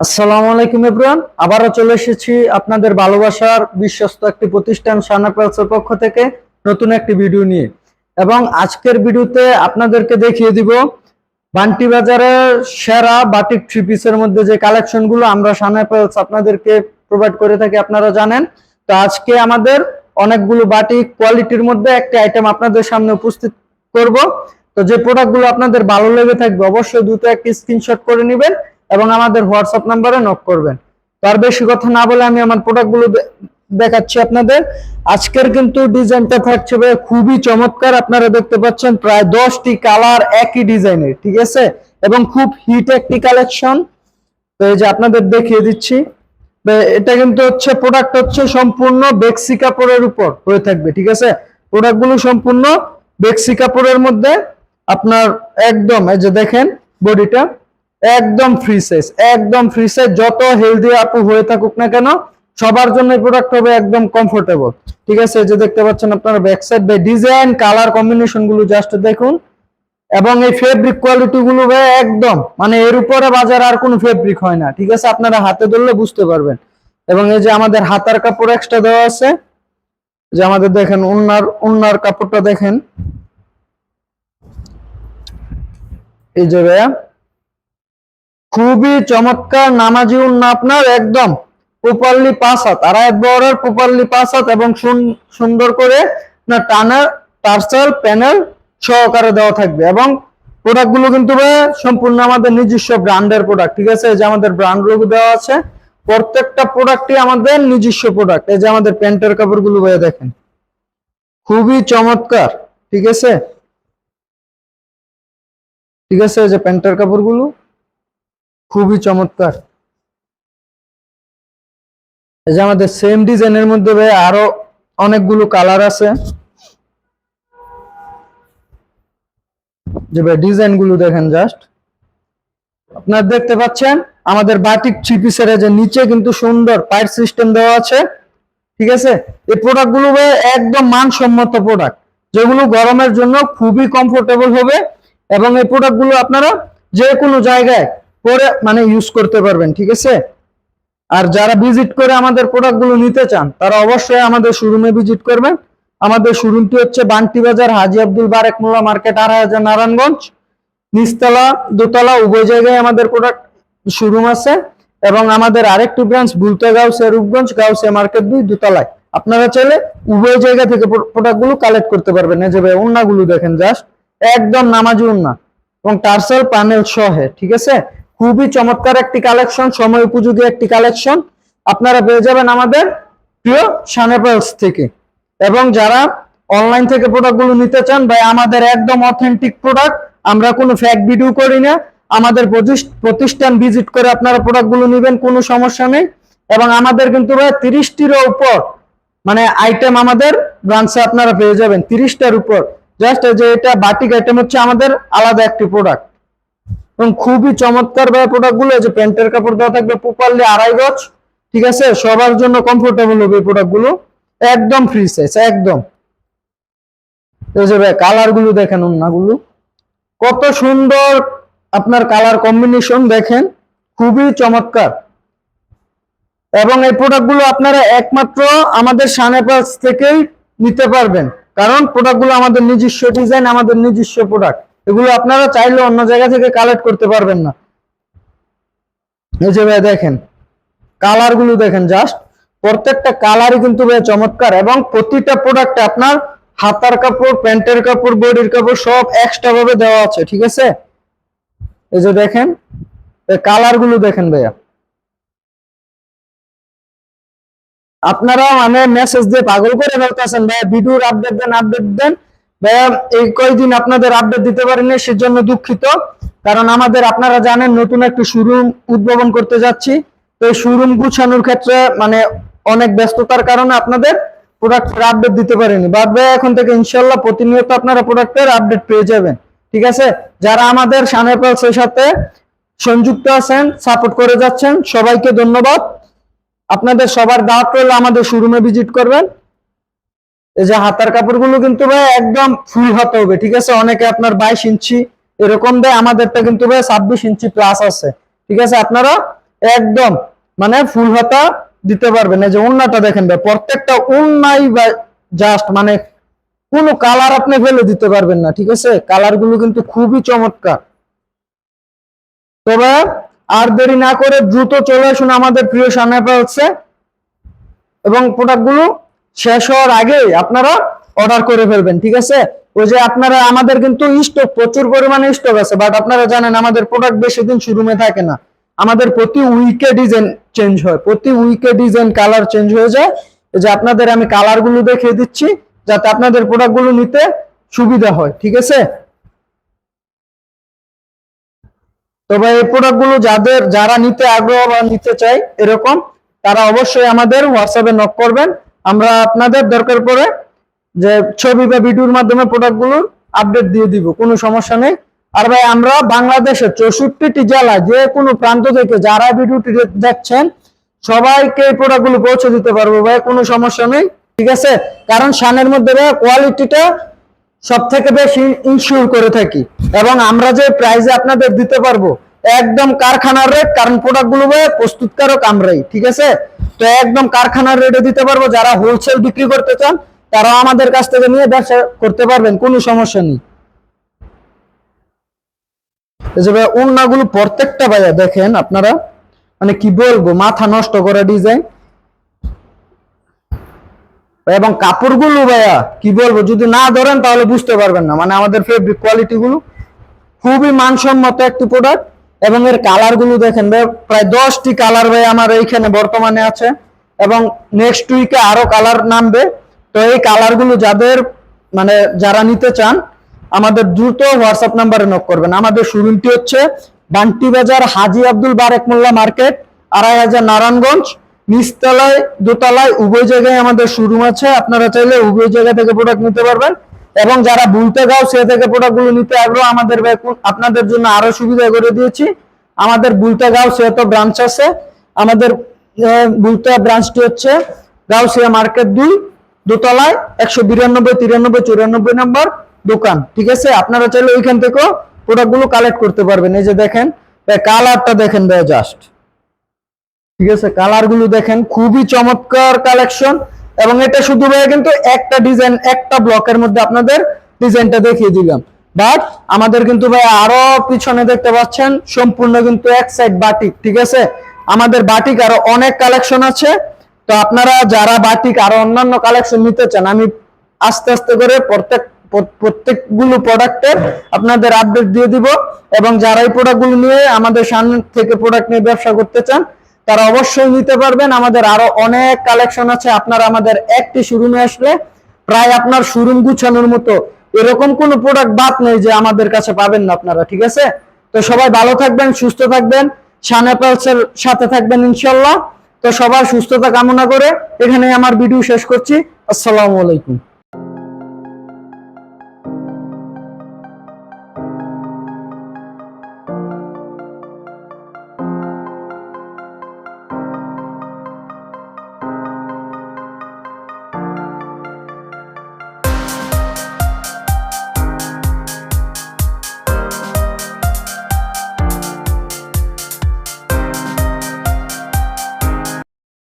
আসসালামু আলাইকুম এভরিওয়ান। আবারও চলে এসেছি আপনাদের ভালোবাসার বিশ্বস্ত একটি প্রতিষ্ঠান সানা প্যালসের পক্ষ থেকে নতুন একটি ভিডিও নিয়ে। এবং আজকের ভিডিওতে আপনাদেরকে দেখিয়ে দিব বান্টি বাজারের সেরা বাটিক থ্রি পিসের মধ্যে যে কালেকশনগুলো আমরা সানা প্যালস আপনাদেরকে প্রোভাইড করে থাকি, আপনারা জানেন। তো আজকে আমাদের অনেকগুলো বাটিক কোয়ালিটির মধ্যে একটি আইটেম আপনাদের সামনে উপস্থিত করব। তো যে প্রোডাক্টগুলো আপনাদের ভালো লেগে থাকবে, অবশ্যই দ্রুত একটি স্ক্রিনশট করে নেবেন। এবং আমাদের হোয়াটসঅ্যাপ নাম্বারে নক করবেন। তার বেশি কথা না বলে আমি আমার প্রোডাক্টগুলো দেখাচ্ছি আপনাদের। আজকের কিন্তু ডিজাইনটা থাকছে খুবই চমৎকার। আপনারা দেখতে পাচ্ছেন প্রায় দশটি কালার একই ডিজাইনের ঠিক আছে? এবং খুব হিট একটি কালেকশন তো এই যে আপনাদের দেখিয়ে দিচ্ছি। এটা কিন্তু হচ্ছে প্রোডাক্ট হচ্ছে সম্পূর্ণ বেক্সি কাপড়ের উপর হয়ে থাকবে, ঠিক আছে? প্রোডাক্টগুলো সম্পূর্ণ বেক্সি কাপড়ের মধ্যে। আপনার একদম, এই যে দেখেন বডিটা। একদম ফ্রি সাইজ একদম ফ্রি সাইজ যত হেলদি আপু হয়ে থাকুক না কেন, সবার জন্য প্রোডাক্ট হবে একদম কমফোর্টেবল ঠিক আছে যে দেখতে পাচ্ছেন আপনারা back side by design colour কম্বিনেশনগুলো just দেখুন। এবং এই ফেব্রিক কোয়ালিটি গুলো ভাই একদম মানে এর উপরে বাজার আর কোনো ফেব্রিক হয় না। ঠিক আছে, আপনারা হাতে ধরলে বুঝতে পারবেন। এবং এই যে আমাদের হাতার কাপড় এক্সট্রা দেওয়া আছে যে আমাদের দেখেন উন্নার উন্নার কাপড়টা দেখেন। এই যে ভাইয়া খুবই চমৎকার নামাজি উন্না আপনার, একদম প্রপারলি পাঁচ হাত আড়াই বড়ের প্রপারলি পাঁচ হাত এবং সুন- সুন্দর করে না টানার, টার্সাল, প্যানেল সহকারে দেওয়া থাকবে এবং প্রোডাক্টগুলো কিন্তু সম্পূর্ণ আমাদের নিজস্ব ব্র্যান্ডের প্রোডাক্ট, ঠিক আছে? এই যে আমাদের ব্র্যান্ড লোগো দেওয়া আছে, প্রত্যেকটা প্রোডাক্টই আমাদের নিজস্ব প্রোডাক্ট। এই যে আমাদের প্যান্টের কাপড়গুলো ভাই দেখেন, খুবই চমৎকার, ঠিক আছে? ঠিক আছে যে প্যান্টের কাপড়গুলো খুবই চমৎকার। এই যে আমাদের সেম ডিজাইনের মধ্যে ভাই আরও অনেকগুলো কালার আছে। যে ভাই ডিজাইনগুলো দেখেন জাস্ট আপনারা দেখতে পাচ্ছেন, আমাদের বাটিক থ্রি পিসের যে নিচে কিন্তু সুন্দর পাইপ সিস্টেম দেওয়া আছে। ঠিক আছে? এই প্রোডাক্টগুলো ভাই একদম মানসম্মত প্রোডাক্ট যেগুলো গরমের জন্য খুবই কমফোর্টেবল হবে। এবং এই প্রোডাক্টগুলো আপনারা যে কোনো জায়গায় পরে মানে ইউজ করতে পারবেন, ঠিক আছে? আর যারা ভিজিট করে আমাদের প্রোডাক্টগুলো নিতে চান, তারা অবশ্যই আমাদের শোরুমে ভিজিট করবেন। আমাদের শোরুমটি হচ্ছে বান্টি বাজার হাজি আব্দুল বারেক মোল্লা মার্কেট আড়াই হাজার নারায়ণগঞ্জ। নিচতলা, দোতলা, উভয় জায়গায় আমাদের প্রোডাক্ট শোরুম আছে। এবং আমাদের আরেকটি ব্রাঞ্চ বুলতা গাউসে রূপগঞ্জ গাউসে মার্কেট দুই দোতলায়। আপনারা চাইলে উভয় জায়গা থেকে প্রোডাক্টগুলো কালেক্ট করতে পারবেন। এই যে উন্নাগুলো দেখেন জাস্ট একদম নামাজি উন্না। এবং টার্সেল প্যানেল সহ, ঠিক আছে? খুবই চমৎকার একটি কালেকশন, সময় উপযোগী একটি কালেকশন। আপনারা পেয়ে যাবেন আমাদের প্রিয় সানেপালস থেকে। এবং যারা অনলাইন থেকে প্রোডাক্টগুলো নিতে চান, ভাই, আমাদের একদম অথেন্টিক প্রোডাক্ট আমরা কোনো ফ্যাক ভিডিও করি না। আমাদের প্রতিষ- প্রতিষ্ঠান ভিজিট করে আপনারা প্রোডাক্টগুলো নেবেন, কোনো সমস্যা নেই। এবং আমাদের কিন্তু, ভাই, তিরিশটিরও উপর মানে আইটেম আমাদের ব্রাঞ্চে আপনারা পেয়ে যাবেন, তিরিশটার উপর। জাস্ট যে এটা বাটিক আইটেম হচ্ছে আমাদের আলাদা একটি প্রোডাক্ট এবং খুবই চমৎকার ভাবে প্রোডাক্টগুলো, এই যে প্যান্টের কাপড় দেওয়া থাকবে প্রপারলি আড়াই গজ, ঠিক আছে? সবার জন্য কমফোর্টেবল হবে এই প্রোডাক্টগুলো। একদম ফ্রি সাইজ একদম। এই যে ভাই কালারগুলো দেখেনগুলো কত সুন্দর আপনার কালার কম্বিনেশন দেখেন, খুবই চমৎকার। এবং এই প্রোডাক্টগুলো আপনারা একমাত্র আমাদের সানেপাস থেকেই নিতে পারবেন। কারণ প্রোডাক্টগুলো আমাদের নিজস্ব ডিজাইন আমাদের নিজস্ব প্রোডাক্ট এগুলো আপনারা চাইলে অন্য জায়গা থেকে কালেক্ট করতে পারবেন না। এই যে ভাই দেখেন কালারগুলো দেখেন জাস্ট প্রত্যেকটা কালারই কিন্তু ভাই চমৎকার এবং প্রতিটা প্রোডাক্টে আপনার হাতার কাপড়, প্যান্টের কাপড়, বডির কাপড় সব এক্সট্রা ভাবে দেওয়া আছে, ঠিক আছে? এই যে দেখেন কালারগুলো দেখেন ভাইয়া। আপনারা মানে মেসেজ দিয়ে পাগল করে ফেলতেছেন ভাইয়া, ভিডিওর আপডেট দেন আপডেট দেন। ভাইয়া, এই কয়দিন আপনাদের আপডেট দিতে পারিনি, সেজন্য দুঃখিত। কারণ আমাদের, আপনারা জানেন, নতুন একটি শোরুম উদ্ভাবন করতে যাচ্ছি। তো এই শোরুম গুছানোর ক্ষেত্রে মানে অনেক ব্যস্ততার কারণে আপনাদের প্রোডাক্টের আপডেট দিতে পারিনি। বাদ ভাইয়া, এখন থেকে ইনশাল্লাহ প্রতিনিয়ত আপনারা প্রোডাক্টের আপডেট পেয়ে যাবেন। ঠিক আছে? যারা আমাদের সানের পালসের সাথে সংযুক্ত আছেন সাপোর্ট করে যাচ্ছেন, সবাইকে ধন্যবাদ। আপনাদের সবার দাওয়াত রইল আমাদের শোরুমে ভিজিট করবেন। এই যে হাতার কাপড়গুলো কিন্তু ভাই একদম ফুল হাতে হবে, ঠিক আছে? অনেকে আপনার বাইশ ইঞ্চি এরকম দেয়, আমাদেরটা কিন্তু ভাই ছাব্বিশ ইঞ্চি প্লাস আছে, ঠিক আছে? আপনারা একদম মানে ফুল হাতা দিতে পারবেন। এই যে উন্নাটা দেখেন ভাই, প্রত্যেকটা উন্নাই জাস্ট মানে কোনো কালার আপনি ফেলে দিতে পারবেন না, ঠিক আছে? কালারগুলো কিন্তু খুবই চমৎকার। তবে আর দেরি না করে দ্রুত চলে আসুন আমাদের প্রিয় সামনে হচ্ছে এবং প্রোডাক্টগুলো শেষ হওয়ার আগে আপনারা অর্ডার করে ফেলবেন, ঠিক আছে? ওই যে আপনারা, আমাদের কিন্তু স্টক প্রচুর পরিমাণে স্টক আছে বাট আপনারা জানেন আমাদের প্রোডাক্ট বেশি দিন শোরুমে থাকে না। আমাদের প্রতি উইকে ডিজাইন চেঞ্জ হয়, প্রতি উইকে ডিজাইন কালার চেঞ্জ হয়ে যায়। যে আপনাদের আমি কালারগুলো দেখিয়ে দিচ্ছি, যাতে আপনাদের প্রোডাক্টগুলো নিতে সুবিধা হয়, ঠিক আছে? তবে এই প্রোডাক্টগুলো যাদের, যারা নিতে আগ্রহ বা নিতে চায়, এরকম, তারা অবশ্যই আমাদের হোয়াটসঅ্যাপে নক করবেন। আমরা আপনাদের দরকার পড়ে যে ছবি বা ভিডিওর মাধ্যমে প্রোডাক্টগুলোর আপডেট দিয়ে দিব, কোনো সমস্যা নেই। আর ভাই, আমরা বাংলাদেশের চৌষট্টিটি জেলা, যে কোনো প্রান্ত থেকে যারা ভিডিওটি দেখছেন, সবাইকে এই প্রোডাক্টগুলো পৌঁছে দিতে পারব ভাই, কোনো সমস্যা নেই। ঠিক আছে? কারণ সানের মধ্যে ভাই কোয়ালিটিটা সব থেকে বেশি ইনশিওর করে থাকি। এবং আমরা যে প্রাইজে আপনাদের দিতে পারব একদম কারখানার রেট কারণ প্রোডাক্টগুলো প্রস্তুতকারক আমরাই, ঠিক আছে? তো একদম কারখানার রেটে দিতে পারব, যারা হোলসেল বিক্রি করতে চান তারা আমাদের কাছ থেকে নিয়ে ব্যবসা করতে পারবেন, কোনো সমস্যা নেই। ওড়নাগুলো প্রত্যেকটা ভাইয়া দেখেন আপনারা মানে কি বলব, মাথা নষ্ট করা ডিজাইন এবং কাপড়গুলো ভাইয়া, কি বলব, যদি না ধরেন তাহলে বুঝতে পারবেন না মানে আমাদের ফেব্রিক কোয়ালিটি গুলো খুবই মানসম্মত একটি প্রোডাক্ট এবং এর কালারগুলো দেখেন প্রায় দশটি কালার ভাই আমার এইখানে বর্তমানে আছে। এবং নেক্সট উইকে আরও কালার নামবে। তো এই কালারগুলো যাদের মানে যারা নিতে চান, আমাদের দ্রুত হোয়াটসঅ্যাপ নাম্বারে নক করবেন। আমাদের শোরুমটি হচ্ছে বান্টি বাজার হাজি আব্দুল বারেক মোল্লা মার্কেট, আড়াই হাজার নারায়ণগঞ্জ, নিচতলায়, দোতলায়, উভয় জায়গায় আমাদের শোরুম আছে। আপনারা চাইলে উভয় জায়গা থেকে প্রোডাক্ট নিতে পারবেন। এবং যারা বুলতে গাও সে থেকে প্রোডাক্টগুলো নিতে আগ্রহ আমাদের আপনাদের জন্য আরও সুবিধা করে দিয়েছি। আমাদের বুলতে সে তো ব্রাঞ্চ আছে। আমাদের বুলতা ব্রাঞ্চটি হচ্ছে গাউসিয়া মার্কেট দুই, দোতলায় একশো বিরানব্বই, তিরানব্বই, চুরানব্বই নম্বর দোকান। ঠিক আছে? আপনারা চাইলে ওইখান থেকেও প্রোডাক্টগুলো কালেক্ট করতে পারবেন। এই যে দেখেন কালারটা দেখেন ভাই জাস্ট ঠিক আছে? কালারগুলো দেখেন, খুবই চমৎকার কালেকশন এবং এটা শুধু ভাই কিন্তু একটা ডিজাইন একটা ব্লকের মধ্যে আপনাদের ডিজাইনটা দেখিয়ে দিলাম। বাট আমাদের কিন্তু ভাই আরও পিছনে দেখতে পাচ্ছেন, সম্পূর্ণ কিন্তু এক সাইড বাটিক ঠিক আছে? আমাদের বাটিক আরও অনেক কালেকশন আছে। তো আপনারা যারা বাটিক আরও অন্যান্য কালেকশন নিতে চান, আমি আস্তে আস্তে করে প্রত্যেক, প্রত্যেকগুলো প্রোডাক্টের আপনাদের আপডেট দিয়ে দিব। এবং যারা এই প্রোডাক্টগুলো নিয়ে আমাদের সামনে থেকে প্রোডাক্ট নিয়ে ব্যবসা করতে চান তারা অবশ্যই নিতে পারবেন। আমাদের আরও অনেক কালেকশন আছে। আপনারা আমাদের একটি শোরুমে আসলে প্রায় আপনার শোরুম গুছানোর মতো এরকম কোনো প্রোডাক্ট বাদ নেই যে আমাদের কাছে পাবেন না আপনারা, ঠিক আছে? তো সবাই ভালো থাকবেন, সুস্থ থাকবেন। সানে পালসের সাথে থাকবেন ইনশাল্লাহ তো সবার সুস্থতা কামনা করে এখানে আমার ভিডিও শেষ করছি। আসসালামু আলাইকুম।